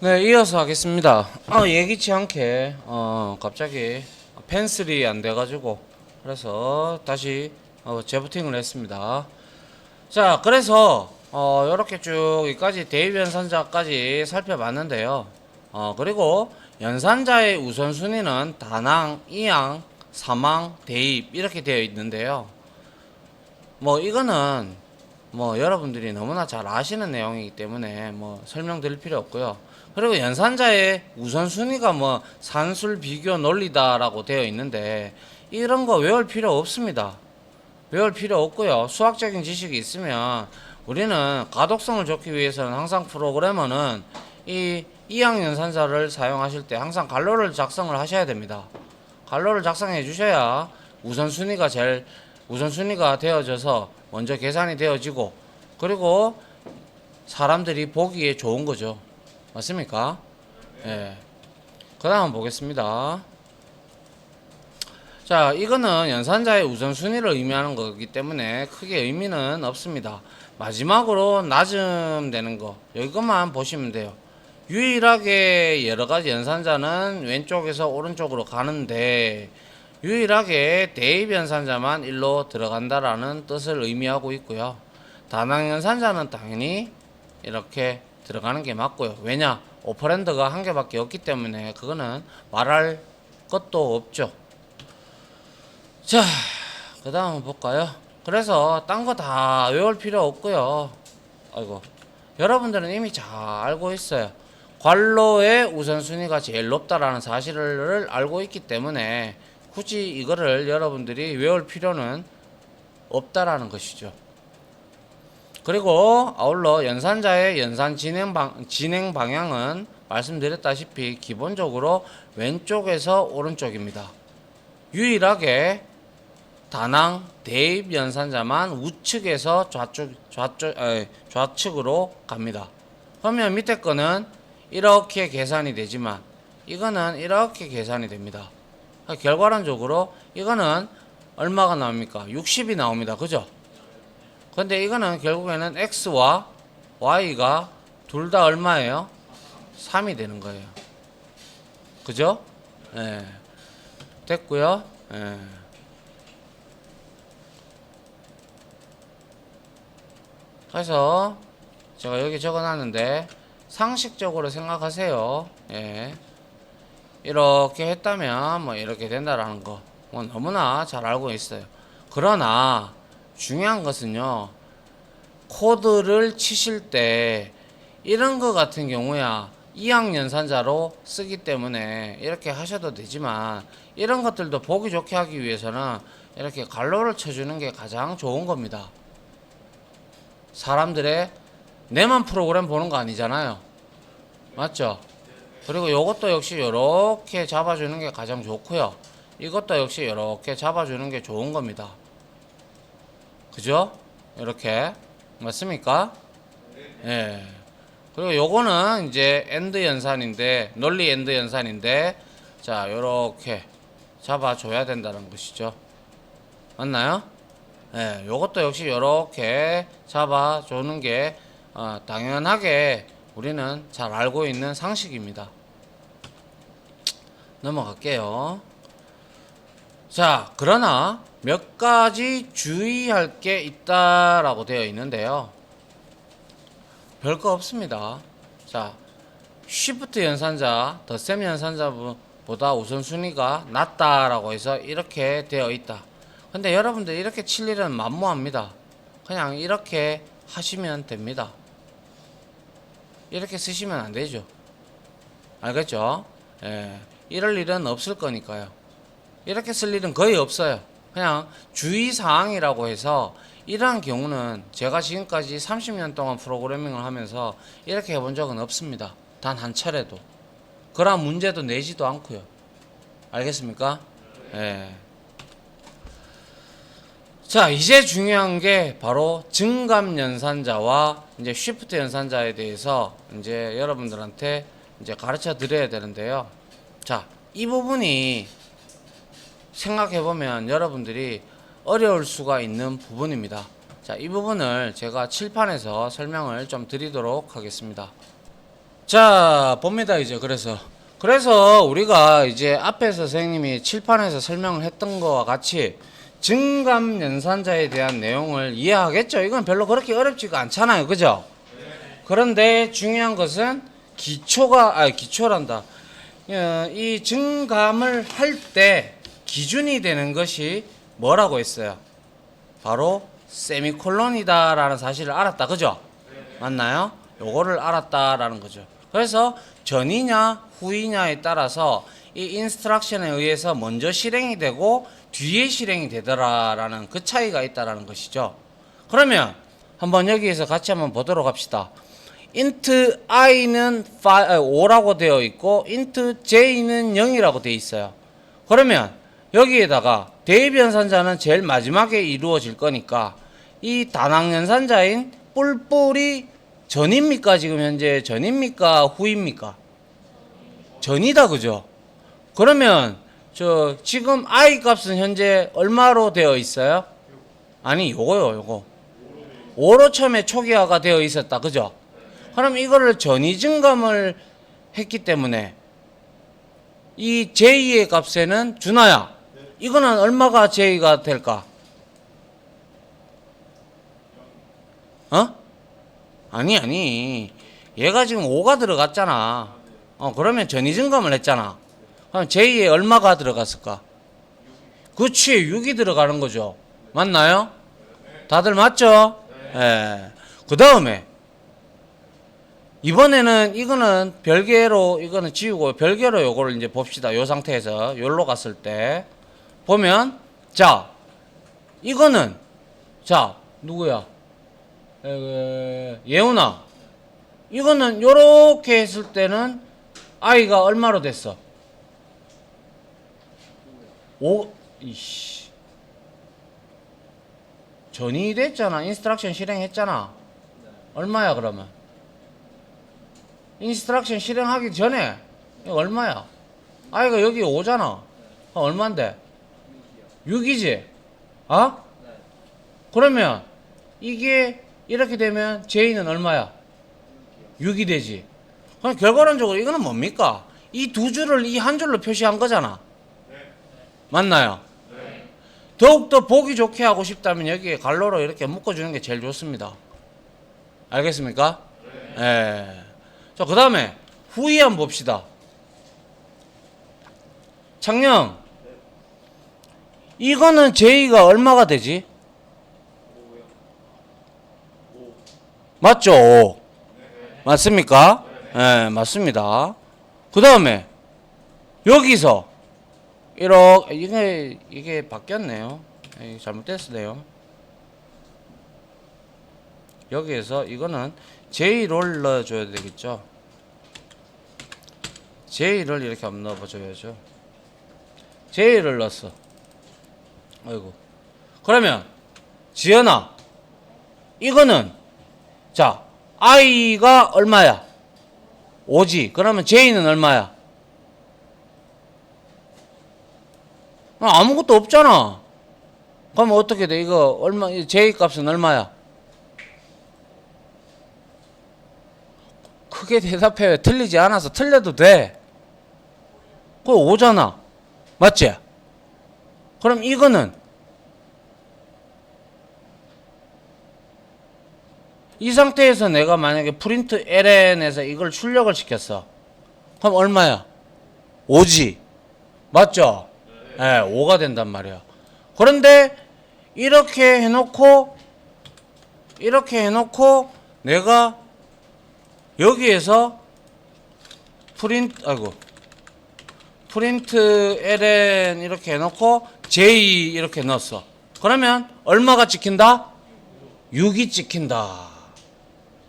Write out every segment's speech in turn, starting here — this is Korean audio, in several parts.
네, 이어서 하겠습니다. 어, 예기치 않게 어, 갑자기 펜슬이 안 돼가지고 그래서 다시 어, 재부팅을 했습니다. 자, 그래서 어, 이렇게 쭉 여기까지 대입 연산자까지 살펴봤는데요. 어, 그리고 연산자의 우선순위는 다낭, 이항, 사망, 대입 이렇게 되어 있는데요. 뭐 이거는 뭐 여러분들이 너무나 잘 아시는 내용이기 때문에 뭐 설명드릴 필요 없고요. 그리고 연산자의 우선순위가 뭐 산술 비교 논리다라고 되어 있는데 이런 거 외울 필요 없습니다. 외울 필요 없고요. 수학적인 지식이 있으면 우리는 가독성을 좋기 위해서는 항상 프로그래머는 이 이항 연산자를 사용하실 때 항상 갈로를 작성을 하셔야 됩니다. 갈로를 작성해 주셔야 우선순위가 제일 우선순위가 되어져서 먼저 계산이 되어지고 그리고 사람들이 보기에 좋은 거죠. 맞습니까? 예. 그 다음 보겠습니다. 자, 이거는 연산자의 우선순위를 의미하는 거기 때문에 크게 의미는 없습니다. 마지막으로 낮음 되는 거, 이것만 보시면 돼요. 유일하게 여러 가지 연산자는 왼쪽에서 오른쪽으로 가는데, 유일하게 대입 연산자만 일로 들어간다라는 뜻을 의미하고 있고요. 다낭 연산자는 당연히 이렇게 들어가는 게 맞고요. 왜냐? 오퍼랜드가 한 개밖에 없기 때문에 그거는 말할 것도 없죠. 자, 그 다음 볼까요? 그래서 딴 거 다 외울 필요 없고요. 아이고, 여러분들은 이미 잘 알고 있어요. 관로의 우선순위가 제일 높다라는 사실을 알고 있기 때문에 굳이 이거를 여러분들이 외울 필요는 없다라는 것이죠. 그리고 아울러 연산자의 연산 진행 방 진행 방향은 말씀드렸다시피 기본적으로 왼쪽에서 오른쪽입니다. 유일하게 다낭 대입 연산자만 우측에서 좌측 좌측 에, 좌측으로 갑니다. 그러면 밑에 거는 이렇게 계산이 되지만 이거는 이렇게 계산이 됩니다. 결과론적으로 이거는 얼마가 나옵니까? 60이 나옵니다. 그죠? 근데 이거는 결국에는 x와 y가 둘 다 얼마예요? 3이 되는 거예요. 그죠? 예. 됐고요. 예. 그래서 제가 여기 적어놨는데 상식적으로 생각하세요. 예. 이렇게 했다면 뭐 이렇게 된다라는 거. 뭐 너무나 잘 알고 있어요. 그러나 중요한 것은요. 코드를 치실 때 이런 거 같은 경우야 이학 연산자로 쓰기 때문에 이렇게 하셔도 되지만 이런 것들도 보기 좋게 하기 위해서는 이렇게 갈로를 쳐주는 게 가장 좋은 겁니다. 사람들의 내만 프로그램 보는 거 아니잖아요. 맞죠? 그리고 이것도 역시 이렇게 잡아주는 게 가장 좋고요. 이것도 역시 이렇게 잡아주는 게 좋은 겁니다. 그죠? 이렇게 맞습니까? 예. 그리고 요거는 이제 엔드 연산인데 논리 엔드 연산인데 자 요렇게 잡아줘야 된다는 것이죠. 맞나요? 예. 요것도 역시 요렇게 잡아주는 게 어, 당연하게 우리는 잘 알고 있는 상식입니다. 넘어갈게요. 자, 그러나 몇 가지 주의할 게 있다라고 되어 있는데요. 별거 없습니다. 자, 쉬프트 연산자, 더셈 연산자보다 우선순위가 낮다라고 해서 이렇게 되어 있다. 근데 여러분들 이렇게 칠 일은 만무합니다. 그냥 이렇게 하시면 됩니다. 이렇게 쓰시면 안 되죠. 알겠죠? 예. 이럴 일은 없을 거니까요. 이렇게 쓸 일은 거의 없어요. 그냥 주의사항이라고 해서 이러한 경우는 제가 지금까지 30년 동안 프로그래밍을 하면서 이렇게 해본 적은 없습니다. 단 한 차례도. 그런 문제도 내지도 않고요. 알겠습니까? 예. 자, 이제 중요한 게 바로 증감 연산자와 이제 쉬프트 연산자에 대해서 이제 여러분들한테 이제 가르쳐 드려야 되는데요. 자, 이 부분이 생각해 보면 여러분들이 어려울 수가 있는 부분입니다. 자, 이 부분을 제가 칠판에서 설명을 좀 드리도록 하겠습니다. 자, 봅니다, 이제. 그래서. 그래서 우리가 이제 앞에서 선생님이 칠판에서 설명을 했던 거와 같이 증감 연산자에 대한 내용을 이해하겠죠? 이건 별로 그렇게 어렵지가 않잖아요. 그죠? 그런데 중요한 것은 기초가, 아, 기초란다. 어, 이 증감을 할 때 기준이 되는 것이 뭐라고 했어요? 바로 세미콜론이다라는 사실을 알았다. 그죠? 맞나요? 요거를 알았다라는 거죠. 그래서 전이냐 후이냐에 따라서 이 인스트럭션에 의해서 먼저 실행이 되고 뒤에 실행이 되더라라는 그 차이가 있다라는 것이죠. 그러면 한번 여기에서 같이 한번 보도록 합시다. int i는 5라고 되어 있고 int j는 0이라고 되어 있어요. 그러면 여기에다가 대입 연산자는 제일 마지막에 이루어질 거니까 이 단항 연산자인 뿔뿔이 전입니까 지금 현재 전입니까 후입니까? 전이다 그죠? 그러면 저 지금 i 값은 현재 얼마로 되어 있어요? 아니 요거요 요거 5로 처음에 초기화가 되어 있었다 그죠? 그럼 이거를 전이 증감을 했기 때문에 이 j 의 값에는 준하야 이거는 얼마가 j가 될까? 어? 아니 아니 얘가 지금 5가 들어갔잖아 어 그러면 전이 증감을 했잖아 그럼 j 에 얼마가 들어갔을까? 그치 6이 들어가는 거죠 맞나요? 다들 맞죠? 예. 그 다음에 이번에는 이거는 별개로 이거는 지우고 별개로 요거를 이제 봅시다. 요 상태에서 요로 갔을 때 보면 자 이거는 자 누구야? 에, 예훈아 이거는 요렇게 했을 때는 아이가 얼마로 됐어? 오 이씨 전이 됐잖아. 인스트럭션 실행했잖아. 얼마야 그러면? 인스트럭션 실행하기 전에 이거 얼마야? 아이가 여기 오잖아. 어, 얼만데? 6이지? 어? 그러면 이게 이렇게 되면 J는 얼마야? 6이 되지. 그럼 결과론적으로 이거는 뭡니까? 이 두 줄을 이 한 줄로 표시한 거잖아. 맞나요? 더욱더 보기 좋게 하고 싶다면 여기에 갈로로 이렇게 묶어주는 게 제일 좋습니다. 알겠습니까? 예. 자, 그 다음에 후이 한번 봅시다. 창녕. 이거는 J가 얼마가 되지? 맞죠? 5. 맞습니까? 예, 맞습니다. 그 다음에 여기서 이렇게 이게 이게 바뀌었네요. 에이, 잘못됐어요. 여기에서 이거는 J를 넣어줘야 되겠죠. J를 이렇게 한번 넣어줘야죠. J를 넣었어. 아이고. 그러면 지연아, 이거는 자 I가 얼마야? 5지. 그러면 J는 얼마야? 아, 아무것도 없잖아. 그럼 어떻게 돼? 이거 얼마? J 값은 얼마야? 크게 대답해. 틀리지 않아서 틀려도 돼. 그거 오잖아. 맞지? 그럼 이거는 이 상태에서 내가 만약에 프린트 ln에서 이걸 출력을 시켰어. 그럼 얼마야? 5지. 맞죠? 예, 네, 5가 된단 말이야. 그런데 이렇게 해놓고 이렇게 해놓고 내가 여기에서 프린트 아이고 프린트 ln 이렇게 해놓고 j 이렇게 넣었어. 그러면 얼마가 찍힌다? 6이 찍힌다.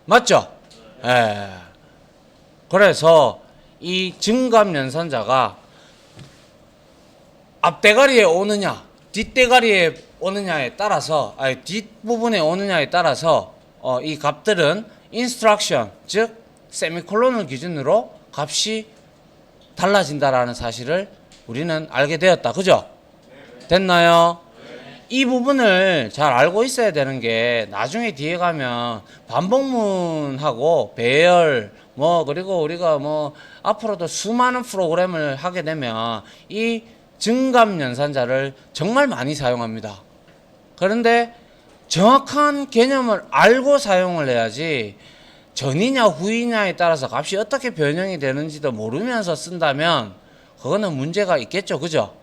맞죠? 예. 그래서 이 증감 연산자가 앞대가리에 오느냐, 뒷대가리에 오느냐에 따라서, 아니 뒷부분에 오느냐에 따라서 어, 이 값들은 instruction, 즉 세미콜론을 기준으로 값이 달라진다라는 사실을 우리는 알게 되었다. 그죠? 됐나요? 이 부분을 잘 알고 있어야 되는 게 나중에 뒤에 가면 반복문하고 배열 뭐 그리고 우리가 뭐 앞으로도 수많은 프로그램을 하게 되면 이 증감 연산자를 정말 많이 사용합니다. 그런데 정확한 개념을 알고 사용을 해야지 전이냐 후이냐에 따라서 값이 어떻게 변형이 되는지도 모르면서 쓴다면 그거는 문제가 있겠죠. 그죠?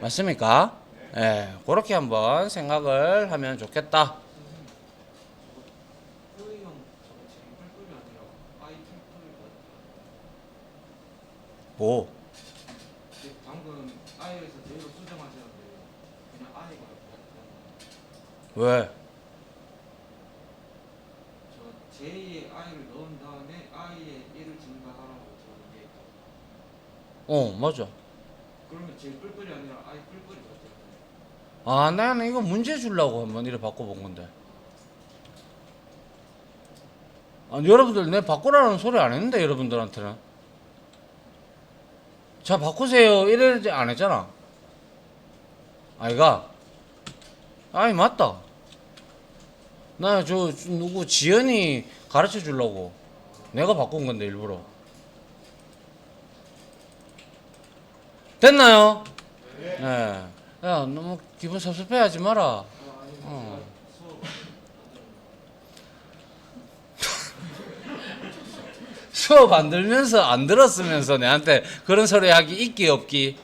맞습니까? 예, 그렇게 한번 생각을 하면 좋겠다. 뭐? 방금 아이에서 제로 수정하셨는데 그냥 아이가 왜? 저 제2의 아이를 넣은 다음에 아이의 1을 증가하라고 저 이게 어, 맞아. 그러면 제 뿔뿔이 아니라 아이 뿔뿔이 같아요. 아, 나는 이거 문제 주려고 한번 이래 바꿔본 건데. 아, 여러분들 내 바꾸라는 소리 안 했는데 여러분들한테는. 자 바꾸세요 이래 안 했잖아. 아이가. 아이 맞다. 나 저 누구 지연이 가르쳐 주려고 내가 바꾼 건데 일부러. 됐나요? 네. 야, 너무 기분 섭섭해하지 마라. 어. 수업 안 들면서 안 들었으면서 내한테 그런 소리 하기 있기 없기.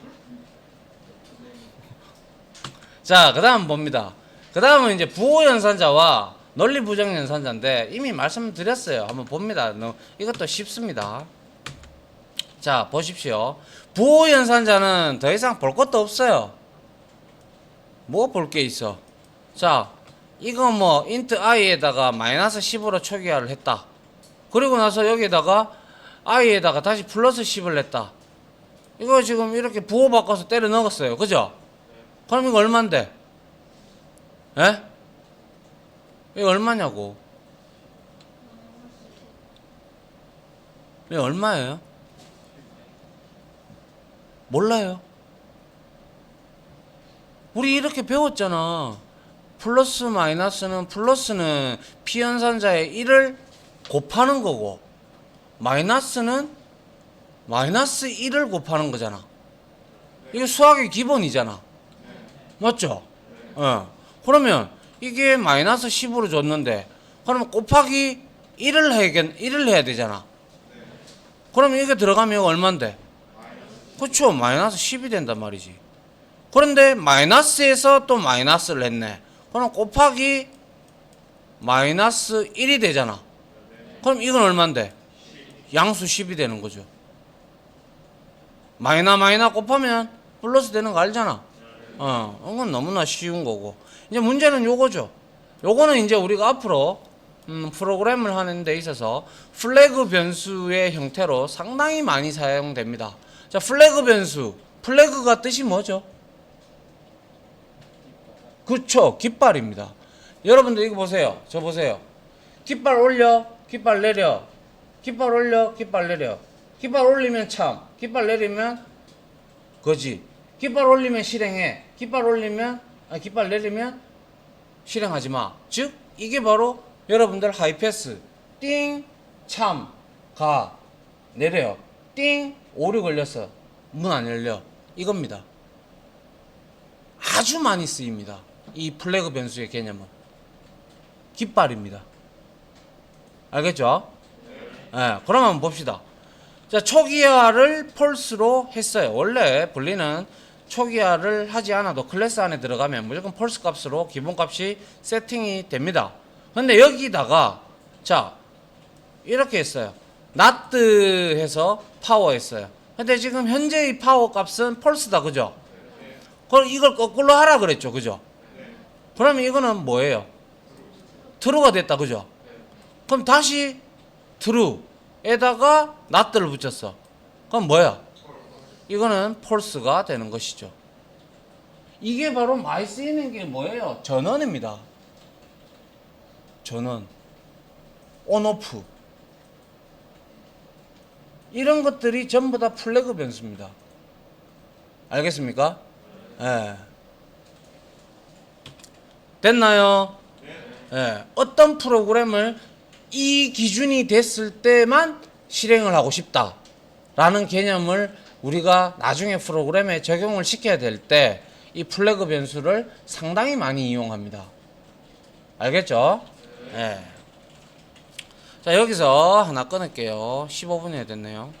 자, 그 다음 봅니다. 그 다음은 이제 부호 연산자와 논리 부정 연산자인데 이미 말씀드렸어요. 한번 봅니다. 너- 이것도 쉽습니다. 자, 보십시오. 부호 연산자는 더 이상 볼 것도 없어요. 뭐 볼 게 있어? 자, 이거 뭐 인트 i에다가 마이너스 10으로 초기화를 했다. 그리고 나서 여기다가 i에다가 다시 플러스 10을 냈다. 이거 지금 이렇게 부호 바꿔서 때려 넣었어요. 그죠? 그럼 이거 얼만데? 에? 이거 얼마냐고? 이거 얼마예요? 몰라요. 우리 이렇게 배웠잖아. 플러스 마이너스는 플러스는 피연산자의 1을 곱하는 거고 마이너스는 마이너스 1을 곱하는 거잖아. 이게 수학의 기본이잖아. 맞죠? 어. 그러면 이게 마이너스 10으로 줬는데 그러면 곱하기 1을 해야, 1을 해야 되잖아. 그러면 이게 들어가면 얼만데? 그렇죠. 마이너스 10이 된단 말이지. 그런데 마이너스에서 또 마이너스를 했네. 그럼 곱하기 마이너스 1이 되잖아. 그럼 이건 얼만데? 양수 10이 되는 거죠. 마이너 마이너 곱하면 플러스 되는 거 알잖아. 어, 이건 너무나 쉬운 거고. 이제 문제는 요거죠. 요거는 이제 우리가 앞으로 음, 프로그램을 하는 데 있어서 플래그 변수의 형태로 상당히 많이 사용됩니다. 자, 플래그 변수. 플래그가 뜻이 뭐죠? 그쵸, 깃발입니다. 여러분들 이거 보세요. 저 보세요. 깃발 올려, 깃발 내려. 깃발 올려, 깃발 내려. 깃발 올리면 참, 깃발 내리면 거지. 깃발 올리면 실행해. 깃발 올리면, 아, 깃발 내리면 실행하지 마. 즉, 이게 바로 여러분들 하이패스. 띵, 참, 가, 내려. 띵, 오류 걸렸어. 문 안 열려. 이겁니다. 아주 많이 쓰입니다. 이 플래그 변수의 개념은. 깃발입니다. 알겠죠? 예, 그럼 한번 봅시다. 자, 초기화를 펄스로 했어요. 원래 분리는 초기화를 하지 않아도 클래스 안에 들어가면 무조건 펄스 값으로 기본 값이 세팅이 됩니다. 근데 여기다가 자, 이렇게 했어요. 나트 해서 파워 했어요. 근데 지금 현재의 파워 값은 펄스다. 그죠? 그럼 이걸 거꾸로 하라 그랬죠. 그죠? 그러면 이거는 뭐예요? 트루가 됐다. 그죠? 그럼 다시 트루에다가 나트를 붙였어. 그럼 뭐야? 이거는 폴스가 되는 것이죠. 이게 바로 많이 쓰이는 게 뭐예요? 전원입니다. 전원. 온오프. 이런 것들이 전부 다 플래그 변수입니다. 알겠습니까? 예. 됐나요? 예. 어떤 프로그램을 이 기준이 됐을 때만 실행을 하고 싶다라는 개념을 우리가 나중에 프로그램에 적용을 시켜야 될 때 이 플래그 변수를 상당히 많이 이용합니다. 알겠죠? 네. 자 여기서 하나 끊을게요. 15분이 됐네요.